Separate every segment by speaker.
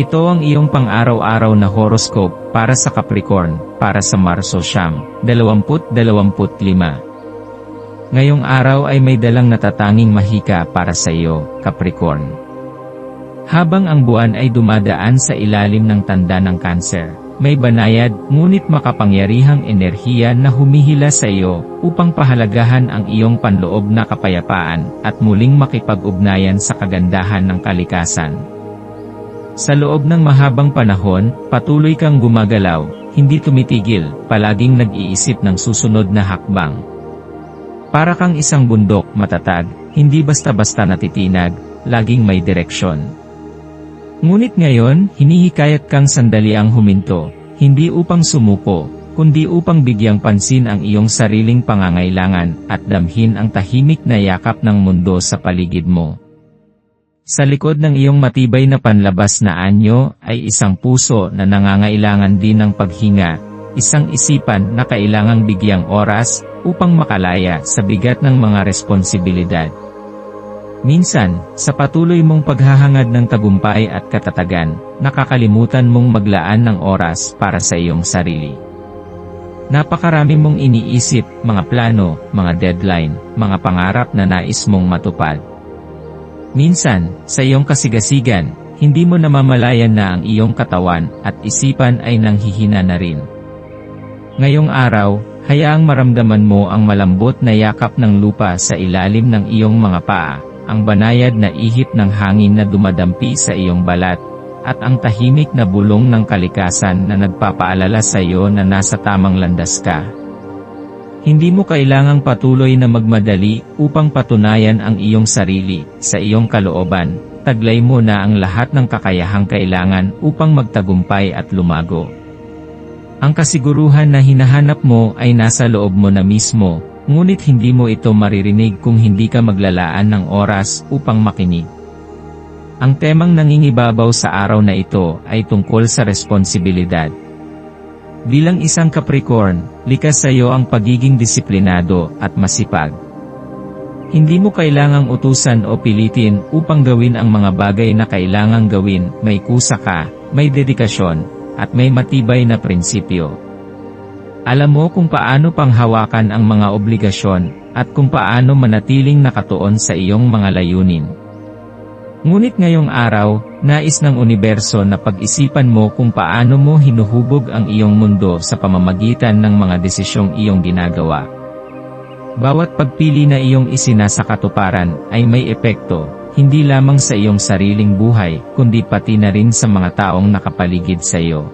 Speaker 1: Ito ang iyong pang-araw-araw na horoscope para sa Capricorn, para sa Marso Siyam, 2025. Ngayong araw ay may dalang natatanging mahika para sa iyo, Capricorn. Habang ang buwan ay dumadaan sa ilalim ng tanda ng kanser, may banayad, ngunit makapangyarihang enerhiya na humihila sa iyo, upang pahalagahan ang iyong panloob na kapayapaan, at muling makipag-ugnayan sa kagandahan ng kalikasan. Sa loob ng mahabang panahon, patuloy kang gumagalaw, hindi tumitigil, palaging nag-iisip ng susunod na hakbang. Para kang isang bundok matatag, hindi basta-basta natitinag, laging may direksyon. Ngunit ngayon, hinihikayat kang sandali ang huminto, hindi upang sumuko, kundi upang bigyang pansin ang iyong sariling pangangailangan at damhin ang tahimik na yakap ng mundo sa paligid mo. Sa likod ng iyong matibay na panlabas na anyo ay isang puso na nangangailangan din ng paghinga, isang isipan na kailangang bigyang oras upang makalaya sa bigat ng mga responsibilidad. Minsan, sa patuloy mong paghahangad ng tagumpay at katatagan, nakakalimutan mong maglaan ng oras para sa iyong sarili. Napakarami mong iniisip, mga plano, mga deadline, mga pangarap na nais mong matupad. Minsan, sa iyong kasigasigan, hindi mo namamalayan na ang iyong katawan at isipan ay nanghihina na rin. Ngayong araw, hayaang maramdaman mo ang malambot na yakap ng lupa sa ilalim ng iyong mga paa, ang banayad na ihip ng hangin na dumadampi sa iyong balat, at ang tahimik na bulong ng kalikasan na nagpapaalala sa iyo na nasa tamang landas ka. Hindi mo kailangang patuloy na magmadali upang patunayan ang iyong sarili sa iyong kalooban. Taglay mo na ang lahat ng kakayahang kailangan upang magtagumpay at lumago. Ang kasiguruhan na hinahanap mo ay nasa loob mo na mismo, ngunit hindi mo ito maririnig kung hindi ka maglalaan ng oras upang makinig. Ang temang nangingibabaw sa araw na ito ay tungkol sa responsibilidad. Bilang isang Capricorn, likas sa iyo ang pagiging disiplinado at masipag. Hindi mo kailangang utusan o pilitin upang gawin ang mga bagay na kailangang gawin, may kusa ka, may dedikasyon, at may matibay na prinsipyo. Alam mo kung paano panghawakan ang mga obligasyon, at kung paano manatiling nakatuon sa iyong mga layunin. Ngunit ngayong araw, nais ng universo na pag-isipan mo kung paano mo hinuhubog ang iyong mundo sa pamamagitan ng mga desisyong iyong ginagawa. Bawat pagpili na iyong isinasakatuparan ay may epekto, hindi lamang sa iyong sariling buhay, kundi pati na rin sa mga taong nakapaligid sa iyo.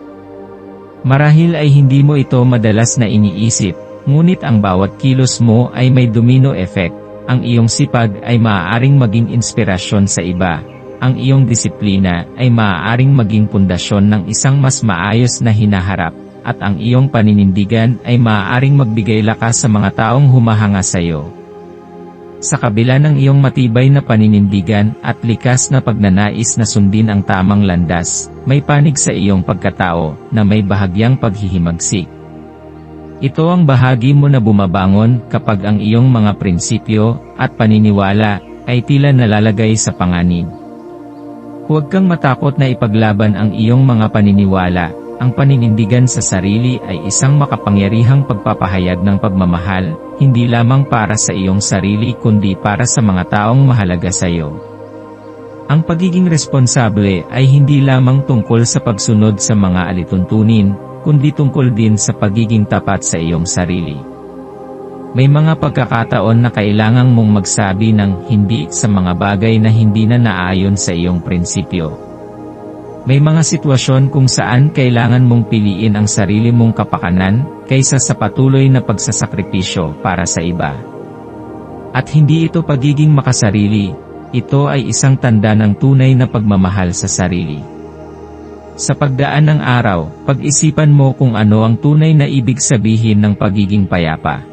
Speaker 1: Marahil ay hindi mo ito madalas na iniisip, ngunit ang bawat kilos mo ay may domino effect, ang iyong sipag ay maaaring maging inspirasyon sa iba. Ang iyong disiplina ay maaaring maging pundasyon ng isang mas maayos na hinaharap, at ang iyong paninindigan ay maaaring magbigay lakas sa mga taong humahanga sa iyo. Sa kabila ng iyong matibay na paninindigan at likas na pagnanais na sundin ang tamang landas, may panig sa iyong pagkatao na may bahagyang paghihimagsik. Ito ang bahagi mo na bumabangon kapag ang iyong mga prinsipyo at paniniwala ay tila nalalagay sa panganib. Huwag kang matakot na ipaglaban ang iyong mga paniniwala. Ang paninindigan sa sarili ay isang makapangyarihang pagpapahayag ng pagmamahal, hindi lamang para sa iyong sarili kundi para sa mga taong mahalaga sa iyo. Ang pagiging responsable ay hindi lamang tungkol sa pagsunod sa mga alituntunin, kundi tungkol din sa pagiging tapat sa iyong sarili. May mga pagkakataon na kailangang mong magsabi ng hindi sa mga bagay na hindi na naayon sa iyong prinsipyo. May mga sitwasyon kung saan kailangan mong piliin ang sarili mong kapakanan, kaysa sa patuloy na pagsasakripisyo para sa iba. At hindi ito pagiging makasarili, ito ay isang tanda ng tunay na pagmamahal sa sarili. Sa pagdaan ng araw, pag-isipan mo kung ano ang tunay na ibig sabihin ng pagiging payapa.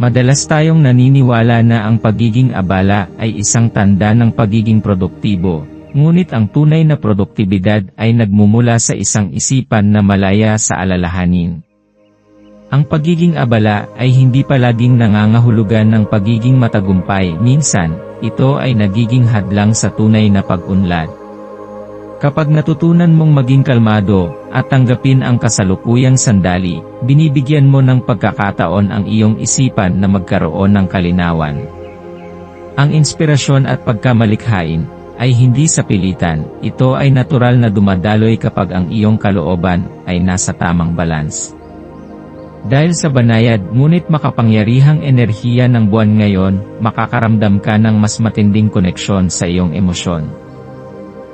Speaker 1: Madalas tayong naniniwala na ang pagiging abala ay isang tanda ng pagiging produktibo, ngunit ang tunay na produktibidad ay nagmumula sa isang isipan na malaya sa alalahanin. Ang pagiging abala ay hindi palaging nangangahulugan ng pagiging matagumpay, minsan, ito ay nagiging hadlang sa tunay na pag-unlad. Kapag natutunan mong maging kalmado, at tanggapin ang kasalukuyang sandali, binibigyan mo ng pagkakataon ang iyong isipan na magkaroon ng kalinawan. Ang inspirasyon at pagkamalikhain, ay hindi sa pilitan, ito ay natural na dumadaloy kapag ang iyong kalooban, ay nasa tamang balance. Dahil sa banayad ngunit makapangyarihang enerhiya ng buwan ngayon, makakaramdam ka ng mas matinding koneksyon sa iyong emosyon.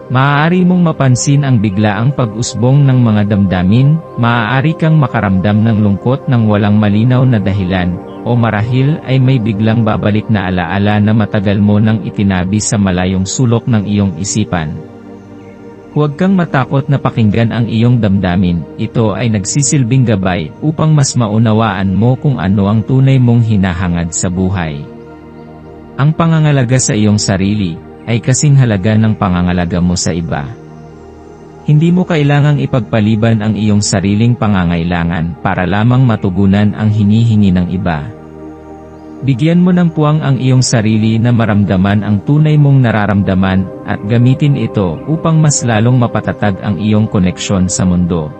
Speaker 1: Maaari mong mapansin ang biglaang pag-usbong ng mga damdamin, maaari kang makaramdam ng lungkot ng walang malinaw na dahilan, o marahil ay may biglang babalik na alaala na matagal mo nang itinabi sa malayong sulok ng iyong isipan. Huwag kang matakot na pakinggan ang iyong damdamin, ito ay nagsisilbing gabay upang mas maunawaan mo kung ano ang tunay mong hinahangad sa buhay. Ang pangangalaga sa iyong sarili, ay kasing halaga ng pangangalaga mo sa iba. Hindi mo kailangang ipagpaliban ang iyong sariling pangangailangan para lamang matugunan ang hinihingi ng iba. Bigyan mo ng puwang ang iyong sarili na maramdaman ang tunay mong nararamdaman at gamitin ito upang mas lalong mapatatag ang iyong koneksyon sa mundo.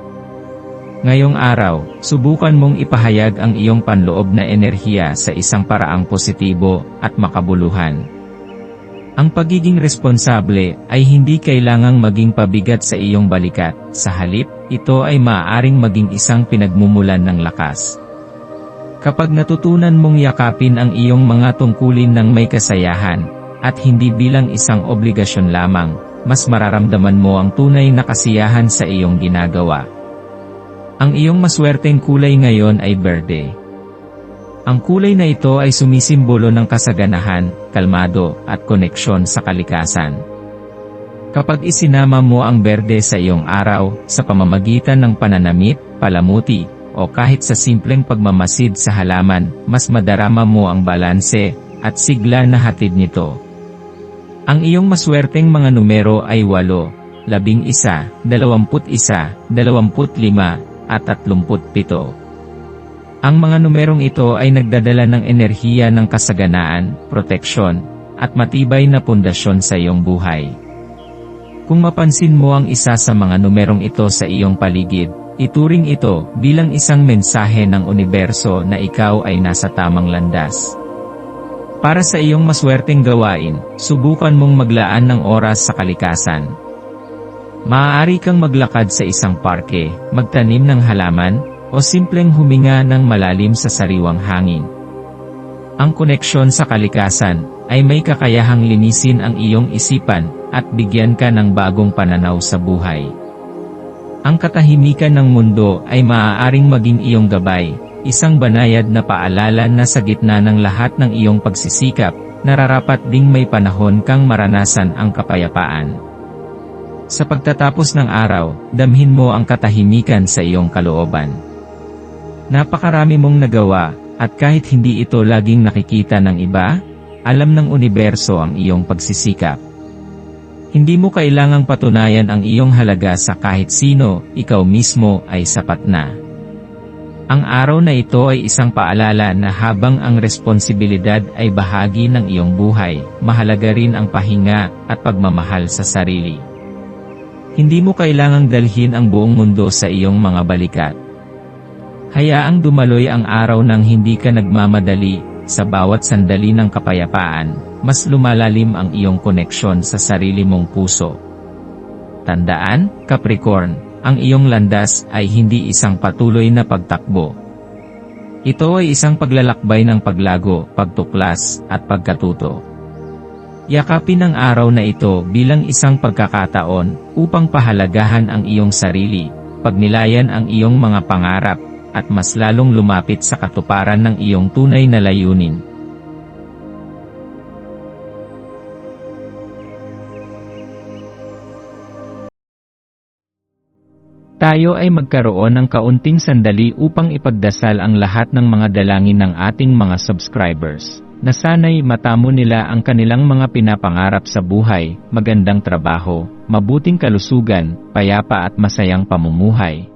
Speaker 1: Ngayong araw, subukan mong ipahayag ang iyong panloob na enerhiya sa isang paraang positibo at makabuluhan. Ang pagiging responsable ay hindi kailangang maging pabigat sa iyong balikat, sa halip, ito ay maaaring maging isang pinagmumulan ng lakas. Kapag natutunan mong yakapin ang iyong mga tungkulin ng may kasayahan, at hindi bilang isang obligasyon lamang, mas mararamdaman mo ang tunay na kasiyahan sa iyong ginagawa. Ang iyong maswerteng kulay ngayon ay berde. Ang kulay na ito ay sumisimbolo ng kasaganahan, kalmado, at koneksyon sa kalikasan. Kapag isinama mo ang berde sa iyong araw, sa pamamagitan ng pananamit, palamuti, o kahit sa simpleng pagmamasid sa halaman, mas madarama mo ang balanse, at sigla na hatid nito. Ang iyong maswerteng mga numero ay 8, 11, 21, 25, at 37. Ang mga numerong ito ay nagdadala ng enerhiya ng kasaganaan, proteksyon, at matibay na pundasyon sa iyong buhay. Kung mapansin mo ang isa sa mga numerong ito sa iyong paligid, ituring ito bilang isang mensahe ng universo na ikaw ay nasa tamang landas. Para sa iyong maswerteng gawain, subukan mong maglaan ng oras sa kalikasan. Maaari kang maglakad sa isang parke, magtanim ng halaman, o simpleng huminga ng malalim sa sariwang hangin. Ang koneksyon sa kalikasan ay may kakayahang linisin ang iyong isipan at bigyan ka ng bagong pananaw sa buhay. Ang katahimikan ng mundo ay maaaring maging iyong gabay, isang banayad na paalala na sa gitna ng lahat ng iyong pagsisikap, nararapat ding may panahon kang maranasan ang kapayapaan. Sa pagtatapos ng araw, damhin mo ang katahimikan sa iyong kalooban. Napakarami mong nagawa, at kahit hindi ito laging nakikita ng iba, alam ng universo ang iyong pagsisikap. Hindi mo kailangang patunayan ang iyong halaga sa kahit sino, ikaw mismo ay sapat na. Ang araw na ito ay isang paalala na habang ang responsibilidad ay bahagi ng iyong buhay, mahalaga rin ang pahinga at pagmamahal sa sarili. Hindi mo kailangang dalhin ang buong mundo sa iyong mga balikat. Hayaang dumaloy ang araw nang hindi ka nagmamadali, sa bawat sandali ng kapayapaan, mas lumalalim ang iyong koneksyon sa sarili mong puso. Tandaan, Capricorn, ang iyong landas ay hindi isang patuloy na pagtakbo. Ito ay isang paglalakbay ng paglago, pagtuklas, at pagkatuto. Yakapin ang araw na ito bilang isang pagkakataon upang pahalagahan ang iyong sarili, pagnilayan ang iyong mga pangarap, at mas lalong lumapit sa katuparan ng iyong tunay na layunin. Tayo ay magkaroon ng kaunting sandali upang ipagdasal ang lahat ng mga dalangin ng ating mga subscribers na sana'y matamo nila ang kanilang mga pinapangarap sa buhay, magandang trabaho, mabuting kalusugan, payapa at masayang pamumuhay